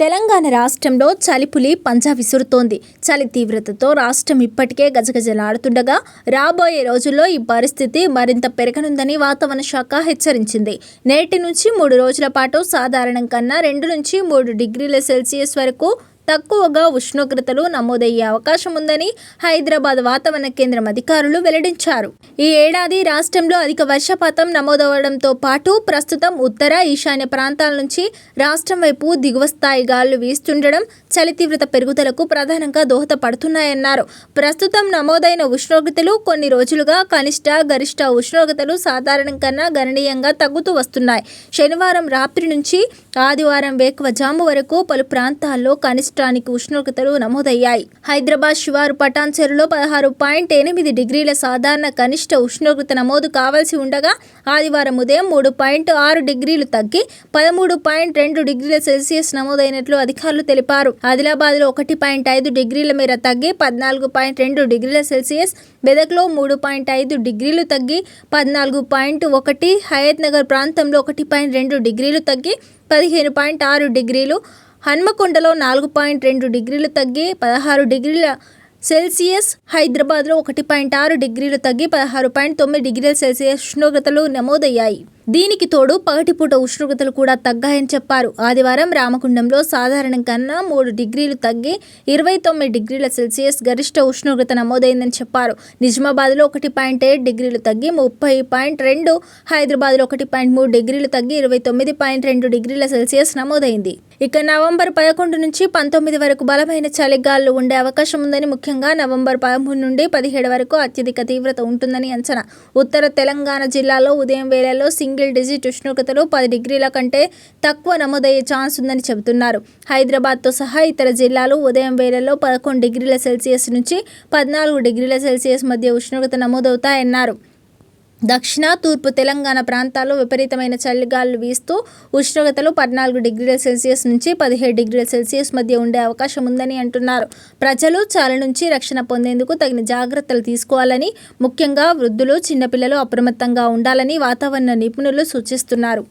తెలంగాణ రాష్ట్రంలో చలిపులి పంజా విసురుతోంది. చలి తీవ్రతతో రాష్ట్రం ఇప్పటికే గజగజలాడుతుండగా రాబోయే రోజుల్లో ఈ పరిస్థితి మరింత పెరగనుందని వాతావరణ శాఖ హెచ్చరించింది. నేటి నుంచి మూడు రోజుల పాటు సాధారణం కన్నా రెండు నుంచి మూడు డిగ్రీల సెల్సియస్ వరకు తక్కువగా ఉష్ణోగ్రతలు నమోదయ్యే అవకాశం ఉందని హైదరాబాద్ వాతావరణ కేంద్రం అధికారులు వెల్లడించారు. ఈ ఏడాది రాష్ట్రంలో అధిక వర్షపాతం నమోదవడంతో పాటు ప్రస్తుతం ఉత్తర ఈశాన్య ప్రాంతాల నుంచి రాష్ట్రం వైపు దిగువ స్థాయి గాలులు వీస్తుండడం చలి తీవ్రత పెరుగుదలకు ప్రధానంగా దోహదపడుతున్నాయన్నారు. ప్రస్తుతం నమోదైన ఉష్ణోగ్రతలు కొన్ని రోజులుగా కనిష్ట గరిష్ట ఉష్ణోగ్రతలు సాధారణం కన్నా గణనీయంగా తగ్గుతూ వస్తున్నాయి. శనివారం రాత్రి నుంచి ఆదివారం వేకువజాము వరకు పలు ప్రాంతాల్లో కనిష్టానికి ఉష్ణోగ్రతలు నమోదయ్యాయి. హైదరాబాద్ శివారు పటాన్ చెరులో పదహారు పాయింట్ ఎనిమిది డిగ్రీల సాధారణ కనిష్ట ఉష్ణోగ్రత నమోదు కావాల్సి ఉండగా ఆదివారం ఉదయం మూడు పాయింట్ ఆరు డిగ్రీలు తగ్గి పదమూడు పాయింట్ రెండు డిగ్రీల సెల్సియస్ నమోదైనట్లు అధికారులు తెలిపారు. ఆదిలాబాద్లో ఒకటి పాయింట్ ఐదు డిగ్రీల మేర తగ్గి పద్నాలుగు పాయింట్ రెండు డిగ్రీల సెల్సియస్ మెదక్లో మూడు పాయింట్ ఐదు డిగ్రీలు తగ్గి పద్నాలుగు పాయింట్ ఒకటి హయత్ నగర్ ప్రాంతంలో ఒకటి పాయింట్ రెండు డిగ్రీలు తగ్గి పదిహేను పాయింట్ ఆరు డిగ్రీలు. హన్మకొండలో నాలుగు పాయింట్ రెండు డిగ్రీలు తగ్గి పదహారు డిగ్రీల సెల్సియస్. హైదరాబాద్లో ఒకటి పాయింట్ ఆరు డిగ్రీలు తగ్గి పదహారు పాయింట్ తొమ్మిది డిగ్రీల సెల్సియస్ ఉష్ణోగ్రతలు నమోదయ్యాయి. దీనికి తోడు పగటిపూట ఉష్ణోగ్రతలు కూడా తగ్గాయని చెప్పారు. ఆదివారం రామకుండంలో సాధారణం కన్నా మూడు డిగ్రీలు తగ్గి ఇరవై తొమ్మిది డిగ్రీల సెల్సియస్ గరిష్ట ఉష్ణోగ్రత నమోదైందని చెప్పారు. నిజామాబాద్లో ఒకటి పాయింట్ ఏడు డిగ్రీలు తగ్గి ముప్పై పాయింట్ రెండు హైదరాబాద్లో ఒకటి పాయింట్ మూడు డిగ్రీలు తగ్గి ఇరవై తొమ్మిది పాయింట్ రెండు డిగ్రీల సెల్సియస్ నమోదైంది. ఇక నవంబర్ పదకొండు నుంచి పంతొమ్మిది వరకు బలమైన చలిగాలు ఉండే అవకాశం ఉందని ముఖ్యంగా నవంబర్ పదమూడు నుండి పదిహేడు వరకు అత్యధిక తీవ్రత ఉంటుందని అంచనా. ఉత్తర తెలంగాణ జిల్లాలో ఉదయం వేళల్లో సింగిల్ డిజిట్ ఉష్ణోగ్రతలు పది డిగ్రీల కంటే తక్కువ నమోదయ్యే ఛాన్స్ ఉందని చెబుతున్నారు. హైదరాబాద్తో సహా ఇతర జిల్లాలు ఉదయం వేళల్లో పదకొండు డిగ్రీల సెల్సియస్ నుంచి పద్నాలుగు డిగ్రీల సెల్సియస్ మధ్య ఉష్ణోగ్రత నమోదవుతాయన్నారు. దక్షిణ తూర్పు తెలంగాణ ప్రాంతాల్లో విపరీతమైన చలిగాలు వీస్తూ ఉష్ణోగ్రతలు పద్నాలుగు డిగ్రీల సెల్సియస్ నుంచి పదిహేడు డిగ్రీల సెల్సియస్ మధ్య ఉండే అవకాశం ఉందని అంటున్నారు. ప్రజలు చలి నుంచి రక్షణ పొందేందుకు తగిన జాగ్రత్తలు తీసుకోవాలని ముఖ్యంగా వృద్ధులు చిన్నపిల్లలు అప్రమత్తంగా ఉండాలని వాతావరణ నిపుణులు సూచిస్తున్నారు.